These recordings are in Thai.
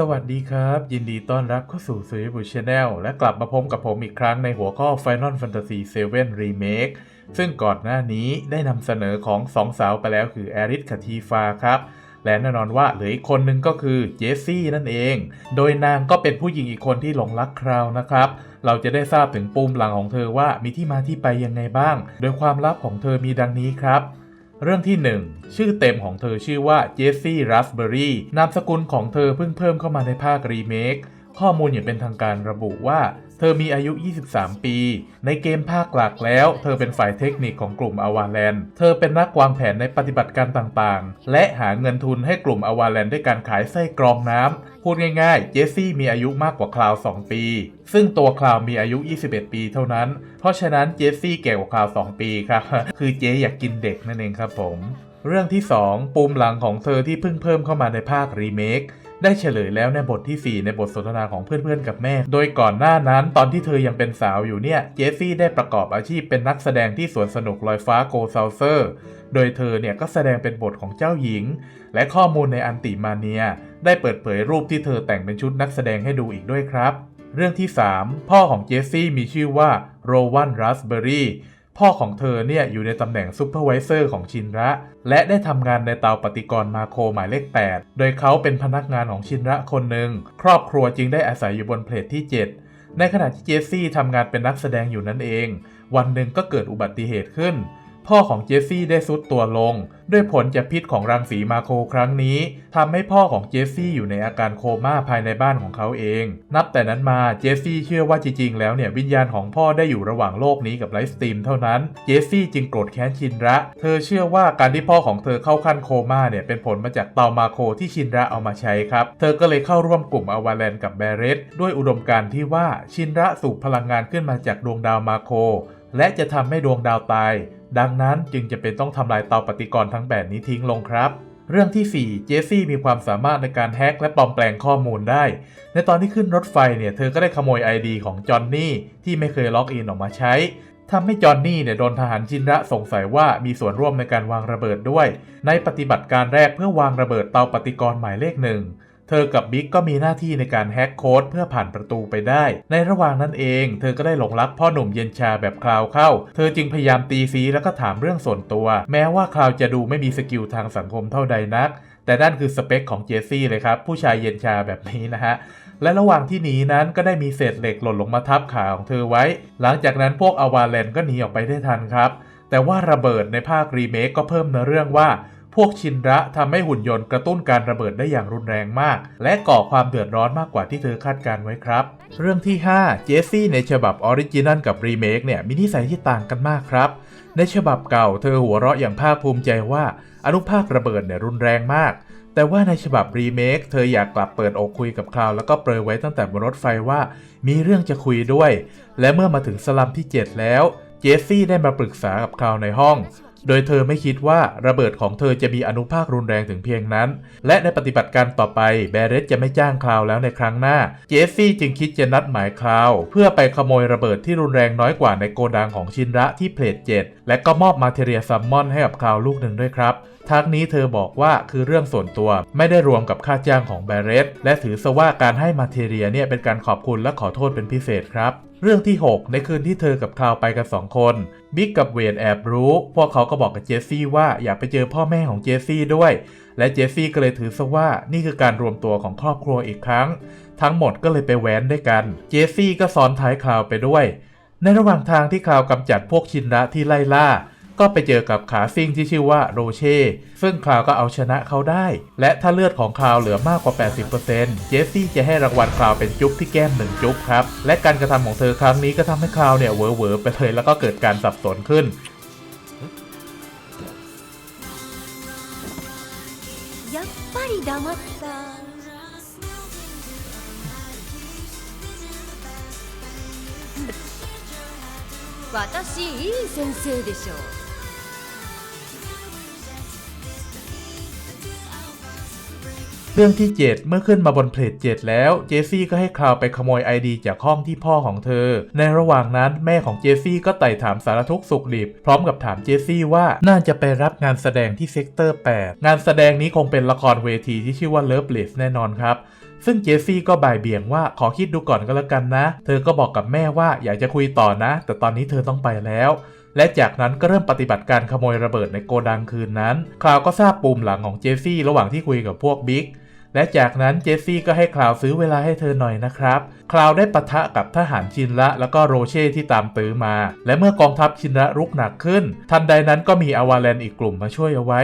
สวัสดีครับ ยินดีต้อนรับเข้าสู่ซีรีส์บุชแนลและกลับมาพบกับผมอีกครั้งในหัวข้อ Final Fantasy 7 Remake ซึ่งก่อนหน้านี้ได้นำเสนอของสองสาวไปแล้วคือแอริสคาทีฟาครับ และแน่นอนว่าเหลืออีกคนนึงก็คือเจสซี่นั่นเอง โดยนางก็เป็นผู้หญิงอีกคนที่หลงรักคราวนะครับ เราจะได้ทราบถึงปุ่มหลังของเธอว่ามีที่มาที่ไปยังไงบ้าง โดยความลับของเธอมีดังนี้ครับ เรื่องที่ 1 ชื่อเต็มของเธอชื่อว่าเจสซี่รัสเบอรี่นามสกุลของเธอเพิ่งเพิ่มเข้ามาในภาครีเมคข้อมูลอย่างเป็นทางการระบุว่า เธอมีอายุ 23 ปี ในเกมภาคหลักแล้ว เธอเป็นฝ่ายเทคนิคของกลุ่มอวาแลนเธอเป็นนักวางแผนในปฏิบัติการต่างๆ และหาเงินทุนให้กลุ่มอวาแลนด้วยการขายไส้กรองน้ำ พูดง่ายๆ เจสซี่มีอายุมากกว่าคลาว 2 ปี ซึ่งตัวคลาวมีอายุ 21 ปีเท่านั้น เพราะฉะนั้นเจสซี่แก่กว่าคลาว 2 ปีครับ คือเจอยากกินเด็กนั่นเองครับผม เรื่องที่ 2 ปุ่มหลังของเธอที่เพิ่งเพิ่มเข้ามาในภาครีเมค ได้เฉลยแล้วในบทที่ 4 ในบทสนทนาของเพื่อนๆกับแม่ โดยก่อนหน้านั้นตอนที่เธอยังเป็นสาวอยู่เนี่ย เจสซี่ได้ประกอบอาชีพเป็นนักแสดงที่สวนสนุกลอยฟ้าโกซาวเซอร์ โดยเธอเนี่ยก็แสดงเป็นบทของเจ้าหญิง และข้อมูลในอันติมาเนีย ได้เปิดเผยรูปที่เธอแต่งเป็นชุดนักแสดงให้ดูอีกด้วยครับ เรื่องที่ 3 พ่อของเจสซี่มีชื่อว่าโรวันรัสเบอรี่ พ่อของเธอเนี่ยอยู่ในตำแหน่งซูเปอร์วิเซอร์ของชินระ และได้ทำงานในเตาปฏิกรณ์มาโครหมายเลข 8 โดยเขาเป็นพนักงานของชินระคนหนึ่ง ครอบครัวจึงได้อาศัยอยู่บนเพลทที่ 7 ในขณะที่เจสซี่ทำงานเป็นนักแสดงอยู่นั่นเอง วันหนึ่งก็เกิดอุบัติเหตุขึ้น พ่อของเจสซี่ได้ซุดตัวลง ด้วยผลจากพิษของรังสีมาโครครั้งนี้ทำให้พ่อของเจสซี่อยู่ในอาการโคม่าภายในบ้านของเขาเอง นับแต่นั้นมาเจสซี่เชื่อว่าจริงๆแล้วเนี่ยวิญญาณของพ่อได้อยู่ระหว่างโลกนี้กับไลฟ์สตรีมเท่านั้น เจสซี่จึงโกรธแค้นชินระ เธอเชื่อว่าการที่พ่อของเธอเข้าขั้นโคม่าเนี่ยเป็นผลมาจากเตามาโคที่ชินระเอามาใช้ครับ เธอก็เลยเข้าร่วมกลุ่มอวาแลนกับแบเรตด้วยอุดมการณ์ที่ว่าชินระสูบพลังงานขึ้นมาจากดวงดาวมาโคและจะทำให้ดวงดาวตาย ดังนั้นจึงจะเป็นต้องทำลายเตาปฏิกรณ์ทั้งแปดนี้ทิ้งลงครับ เรื่องที่ 4 เจสซี่มีความสามารถในการแฮ็กและปลอมแปลงข้อมูลได้ ในตอนที่ขึ้นรถไฟเนี่ยเธอก็ได้ขโมย ID ของจอห์นนี่ที่ไม่เคยล็อกอินออกมาใช้ทำให้จอห์นนี่เนี่ยโดนทหารชินระสงสัยว่ามีส่วนร่วมในการวางระเบิดด้วย ในปฏิบัติการแรกเพื่อวางระเบิดเตาปฏิกรณ์หมายเลขหนึ่ง เธอกับบิ๊กก็มีหน้าที่ในการแฮ็กโค้ดเพื่อผ่านประตูไปได้ ในระหว่างนั้นเอง เธอก็ได้หลงรักพ่อหนุ่มเย็นชาแบบคลาวเข้า เธอจึงพยายามตีซีแล้วก็ถามเรื่องส่วนตัว แม้ว่าคลาวจะดูไม่มีสกิลทางสังคมเท่าใดนัก แต่นั่นคือสเปคของเจสซี่เลยครับ ผู้ชายเย็นชาแบบนี้นะฮะและระหว่างที่หนีนั้นก็ได้มีเศษเหล็กหล่นลงมาทับขาของเธอไว้ หลังจากนั้นพวกอวาแลนก็หนีออกไปได้ทันครับ แต่ว่าระเบิดในภาครีเมคก็เพิ่มเนื้อเรื่องว่า พวกชินระทำให้หุ่นยนต์กระตุ้นการระเบิดได้อย่างรุนแรงมาก และก่อความเดือดร้อนมากกว่าที่เธอคาดการไว้ครับ เรื่องที่ 5 เจสซี่ในฉบับออริจินัลกับรีเมคเนี่ยมีนิสัยที่ต่างกันมากครับ ในฉบับเก่าเธอหัวเราะอย่างภาคภูมิใจว่าอนุภาคระเบิดเนี่ยรุนแรงมากแต่ว่าในฉบับรีเมคเธออยากกลับเปิดอกคุยกับคลาวแล้วก็เปรยไว้ตั้งแต่บนรถไฟว่า มีเรื่องจะคุยด้วย และเมื่อมาถึงสลัมที่ 7 แล้ว เจสซี่ได้มาปรึกษากับคลาวในห้อง โดยเธอไม่คิดว่าระเบิดของเธอจะมีอนุภาครุนแรงถึงเพียงนั้น และในปฏิบัติการต่อไปแบเรตจะไม่จ้างคลาวแล้วในครั้งหน้า เจสซี่จึงคิดจะนัดหมายคลาว เพื่อไปขโมยระเบิดที่รุนแรงน้อยกว่าในโกดังของชินระที่เพลทเจ็ดและก็มอบมาเทเรียซัมมอนให้กับคลาวลูกหนึ่งด้วยครับ ทั้งนี้เธอบอกว่าคือเรื่องส่วนตัวไม่ได้รวมกับค่าจ้างของแบเรตและถือซะว่าการให้มาเทเรียเนี่ยเป็นการขอบคุณและขอโทษเป็นพิเศษครับเรื่องที่ 6 ในคืนที่เธอกับคลาวไปกัน 2 คน บิ๊กกับเวนแอบรู้ พวกเขาก็บอกกับเจสซี่ว่าอยากไปเจอพ่อแม่ของเจสซี่ด้วย และเจสซี่ก็เลยถือซะว่านี่คือการรวมตัวของครอบครัวอีกครั้ง ทั้งหมดก็เลยไปแว้นด้วยกัน เจสซี่ก็ซ้อนท้ายคลาวไปด้วย ในระหว่างทางที่คลาวกำจัดพวกชินระที่ไล่ล่า ก็ไปเจอกับขาซิ่งที่ชื่อว่าโรเช่ ซึ่งคลาวก็เอาชนะเขาได้ และถ้าเลือดของคลาวเหลือมากกว่า 80%เจสซี่จะให้รางวัลคลาวเป็นจุ๊บที่แก้มหนึ่งจุ๊บครับ และการกระทำของเธอครั้งนี้ก็ทำให้คลาวเนี่ยเวอร์เวอร์ไปเลยแล้วก็เกิดการสับสนขึ้น やっぱり黙った私いい先生でしょ เรื่องที่ 7 เมื่อขึ้นมาบนเพลท7แล้ว เจสซี่ก็ให้คลาวไปขโมย ID จากห้องที่พ่อของเธอ ในระหว่างนั้นแม่ของเจสซี่ก็ไต่ถามสารทุกสุขดิบ พร้อมกับถามเจสซี่ว่าน่าจะไปรับงานแสดงที่เซกเตอร์ 8 งานแสดงนี้คงเป็นละครเวทีที่ชื่อว่า Love l e s s แน่นอนครับซึ่งเจสซี่ก็บ่ายเบี่ยงว่าขอคิดดูก่อนก็แล้วกันนะ เธอก็บอกกับแม่ว่าอยากจะคุยต่อนะ แต่ตอนนี้เธอต้องไปแล้ว และจากนั้นก็เริ่มปฏิบัติการขโมยระเบิดในโกดังคืนนั้น คลาวก็ทราบปุ่มหลังของเจสซี่ระหว่างที่คุยกับพวกบิ๊ก และจากนั้นเจสซี่ก็ให้คลาวซื้อเวลาให้เธอหน่อยนะครับ คลาวได้ปะทะกับทหารชินระแล้วก็โรเช่ที่ตามตื้อมา และเมื่อกองทัพชินระรุกหนักขึ้น ทันใดนั้นก็มีอวาแลนอีกกลุ่มมาช่วยเอาไว้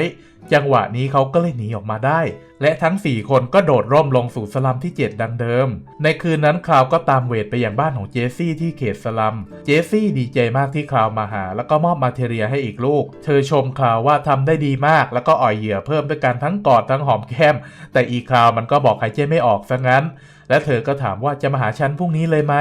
จังหวะนี้เขาก็เลยหนีออกมาได้ และทั้ง 4 คนก็โดดร่มลงสู่สลัมที่ 7 ดังเดิม ในคืนนั้นคลาวก็ตามเวทไปยังบ้านของเจสซี่ที่เขตสลัม เจสซี่ดีใจมากที่คลาวมาหา แล้วก็มอบมาเทเรียให้อีกลูก เธอชมคลาวว่าทำได้ดีมาก แล้วก็อ่อยเหยื่อเพิ่มด้วยการทั้งกอดทั้งหอมแก้ม แต่อีคลาวมันก็บอกหายใจไม่ออกซะงั้น และเธอก็ถามว่าจะมาหาฉันพรุ่งนี้เลยไหม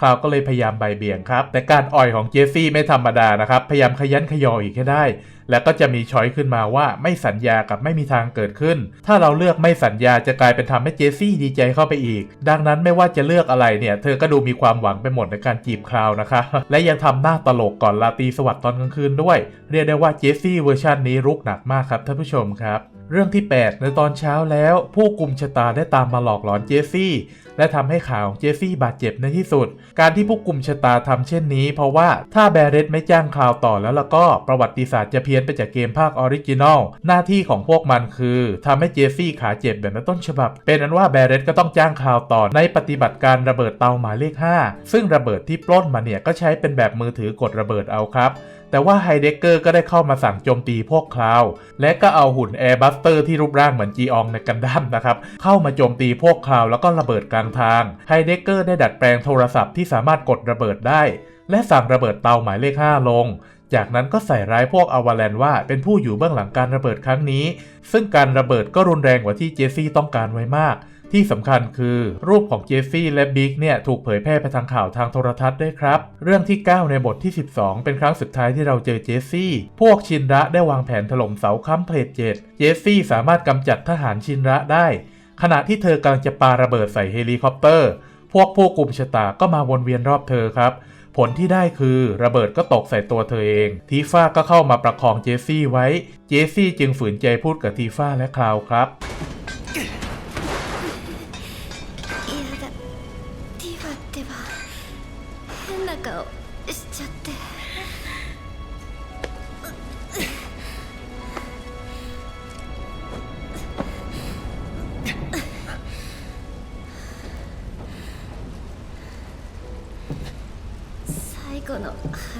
คลาวก็เลยพยายามใบเบี่ยงครับ แต่การอ่อยของเจสซี่ไม่ธรรมดานะครับ พยายามขยันขยออีกให้ได้ แล้วก็จะมีช้อยขึ้นมาว่าไม่สัญญากับไม่มีทางเกิดขึ้น ถ้าเราเลือกไม่สัญญาจะกลายเป็นทำให้เจสซี่ดีใจเข้าไปอีก ดังนั้นไม่ว่าจะเลือกอะไรเนี่ย เธอก็ดูมีความหวังไปหมดในการจีบคลาวนะคะ และยังทำหน้าตลกก่อนลาตีสวัสดิ์ตอนกลางคืนด้วย เรียกได้ว่าเจสซี่เวอร์ชันนี้รุกหนักมากครับท่านผู้ชมครับ เรื่องที่ 8 ในตอนเช้าแล้ว ผู้กลุ่มชะตาได้ตามมาหลอกหลอนเจสซี่ และทำให้ขาของเจสซี่บาดเจ็บในที่สุด การที่ผู้กลุ่มชะตาทำเช่นนี้ เพราะว่าถ้าแบรเรตไม่จ้างข่าวต่อแล้วล้วก็ประวัติศาสตร์จะเพี้ยนไปจากเกมภาคออริจินอลหน้าที่ของพวกมันคือทำให้เจสซี่ขาเจ็บแบบนต้นฉบับ เป็นอันว่าแบรเรตก็ต้องจ้างข่าวต่อในปฏิบัติการระเบิดเตาหมายเลข 5 ซึ่งระเบิดที่ปล้นมาเนี่ยก็ใช้เป็นแบบมือถือกดระเบิดเอาครับ แต่ว่าไฮเดกเกอร์ก็ได้เข้ามาสั่งโจมตีพวกคลาว และก็เอาหุ่นแอร์บัสเตอร์ที่รูปร่างเหมือนจีอองในกันดั้มนะครับ เข้ามาโจมตีพวกคลาวแล้วก็ระเบิดกลางทาง ไฮเดกเกอร์ได้ดัดแปลงโทรศัพท์ที่สามารถกดระเบิดได้ และสั่งระเบิดเตาหมายเลข 5 ลง จากนั้นก็ใส่ร้ายพวกอวาแลนว่าเป็นผู้อยู่เบื้องหลังการระเบิดครั้งนี้ ซึ่งการระเบิดก็รุนแรงกว่าที่เจสซี่ต้องการไว้มาก ที่สำคัญคือรูปของเจฟฟี่และบิ๊กเนี่ยถูกเผยแพร่ไปทางข่าวทางโทรทัศน์ด้วยครับ เรื่องที่ 9 ในบทที่ 12 เป็นครั้งสุดท้ายที่เราเจอเจฟฟี่ พวกชินระได้วางแผนถล่มเสาค้ำเพลทเจ็ดเจฟฟี่สามารถกำจัดทหารชินระได้ ขณะที่เธอกำลังจะปาระเบิดใส่เฮลิคอปเตอร์ พวกผู้กลุ่มชะตาก็มาวนเวียนรอบเธอครับผลที่ได้คือระเบิดก็ตกใส่ตัวเธอเอง ทีฟ้าก็เข้ามาประคองเจฟฟี่ไว้ เจฟฟี่จึงฝืนใจพูดกับทีฟ้าและคลาวครับ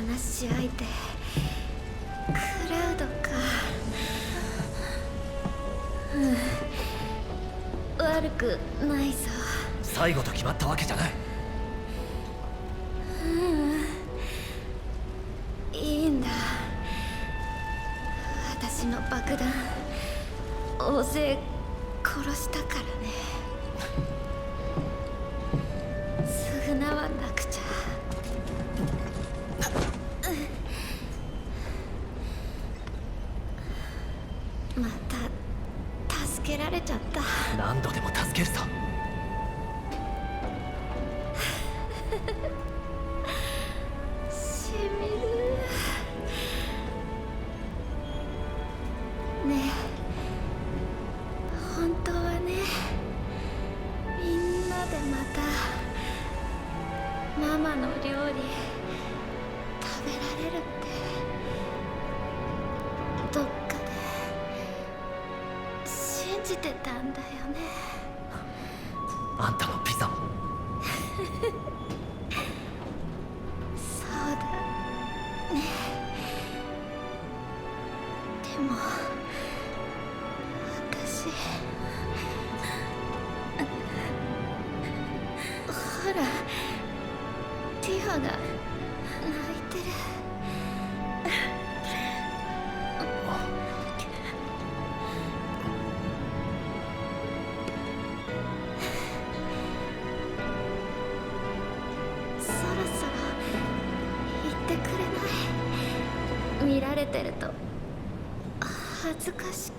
話し相手クラウドか。うん。悪くないさ最後と決まったわけじゃない。いいんだ。私の爆弾大勢殺したからね。償わなくちゃ助けられちゃった。何度でも助けるさ。しみる。ねえ。本当はね。みんなでまたママの料理信じてたんだよね。あんたのピザも。そうだね。でも私ほらてると。恥ずかし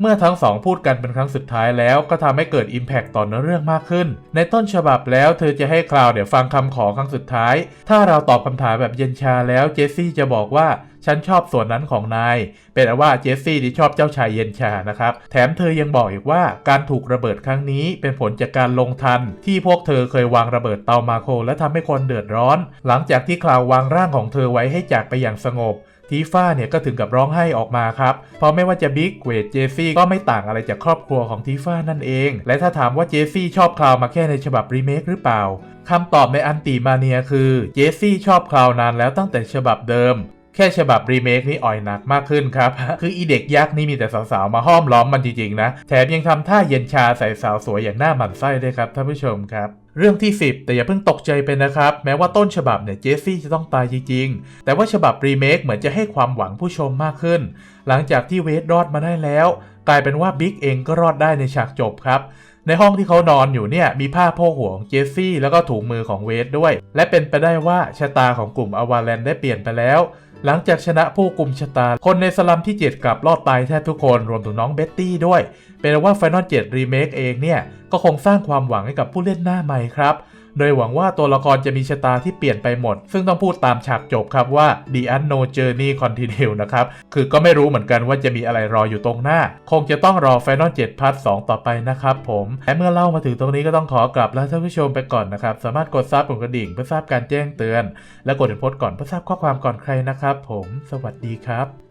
เมื่อทั้งสองพูดกันเป็นครั้งสุดท้ายแล้วก็ทำให้เกิด Impact ต่อเนื้อเรื่องมากขึ้น ในต้นฉบับแล้วเธอจะให้คลาวเนี่ยฟังคำขอครั้งสุดท้าย ถ้าเราตอบคำถามแบบเย็นชาแล้วเจสซี่จะบอกว่าฉันชอบส่วนนั้นของนาย เป็นอันว่าเจสซี่ที่ชอบเจ้าชายเย็นชานะครับ แถมเธอยังบอกอีกว่าการถูกระเบิดครั้งนี้เป็นผลจากการลงทัน ที่พวกเธอเคยวางระเบิดเตามาโค และทำให้คนเดือดร้อน หลังจากที่คลาววางร่างของเธอไว้ให้จากไปอย่างสงบ ทีฟ้าเนี่ยก็ถึงกับร้องไห้ออกมาครับ เพราะไม่ว่าจะบิ๊กเวดเจซี่ก็ไม่ต่างอะไรจากครอบครัวของทีฟ้านั่นเอง และถ้าถามว่าเจซี่ชอบคลาวมาแค่ในฉบับรีเมคหรือเปล่าคำตอบในอันติมาเนียคือเจซี่ชอบคลาวนานแล้วตั้งแต่ฉบับเดิมแค่ฉบับรีเมคนี่อ่อยหนักมากขึ้นครับ คืออีเด็กยักษ์นี่มีแต่สาวๆ มาห้อมล้อมมันจริงๆนะ แถมยังทำท่าเย็นชาใส่สาวสวยอย่างหน้าหมันไส้ด้วยครับท่านผู้ชมครับ เรื่องที่ 10 แต่อย่าเพิ่งตกใจไปนะครับ แม้ว่าต้นฉบับเนี่ยเจสซี่จะต้องตายจริงๆ แต่ว่าฉบับรีเมคเหมือนจะให้ความหวังผู้ชมมากขึ้น หลังจากที่เวทรอดมาได้แล้ว กลายเป็นว่าบิ๊กเองก็รอดได้ในฉากจบครับ ในห้องที่เขานอนอยู่เนี่ยมีผ้าโพกหัวของเจสซี่แล้วก็ถุงมือของเวทด้วย และเป็นไปได้ว่าชะตาของกลุ่มอวาแลนได้เปลี่ยนไปแล้ว หลังจากชนะผู้กลุ่มชะตา คนในสลัมที่ 7 กลับรอดตายแทบทุกคนรวมถึงน้องเบ็ตตี้ด้วย เป็นว่า Final 7 Remake เองเนี่ย ก็คงสร้างความหวังให้กับผู้เล่นหน้าใหม่ครับ โดยหวังว่าตัวละครจะมีชะตาที่เปลี่ยนไปหมด ซึ่งต้องพูดตามฉากจบครับว่า The Unknown Journey Continue นะครับ คือก็ไม่รู้เหมือนกันว่าจะมีอะไรรออยู่ตรงหน้า คงจะต้องรอ Final 7 Part 2 ต่อไปนะครับผมและเมื่อเล่ามาถึงตรงนี้ก็ต้องขอกลับลาท่านผู้ชมไปก่อนนะครับ สามารถกดซับกดกระดิ่งเพื่อทราบการแจ้งเตือน และกดถึงโพสต์ก่อนเพื่อทราบข้อความก่อนใครนะครับผม สวัสดีครับ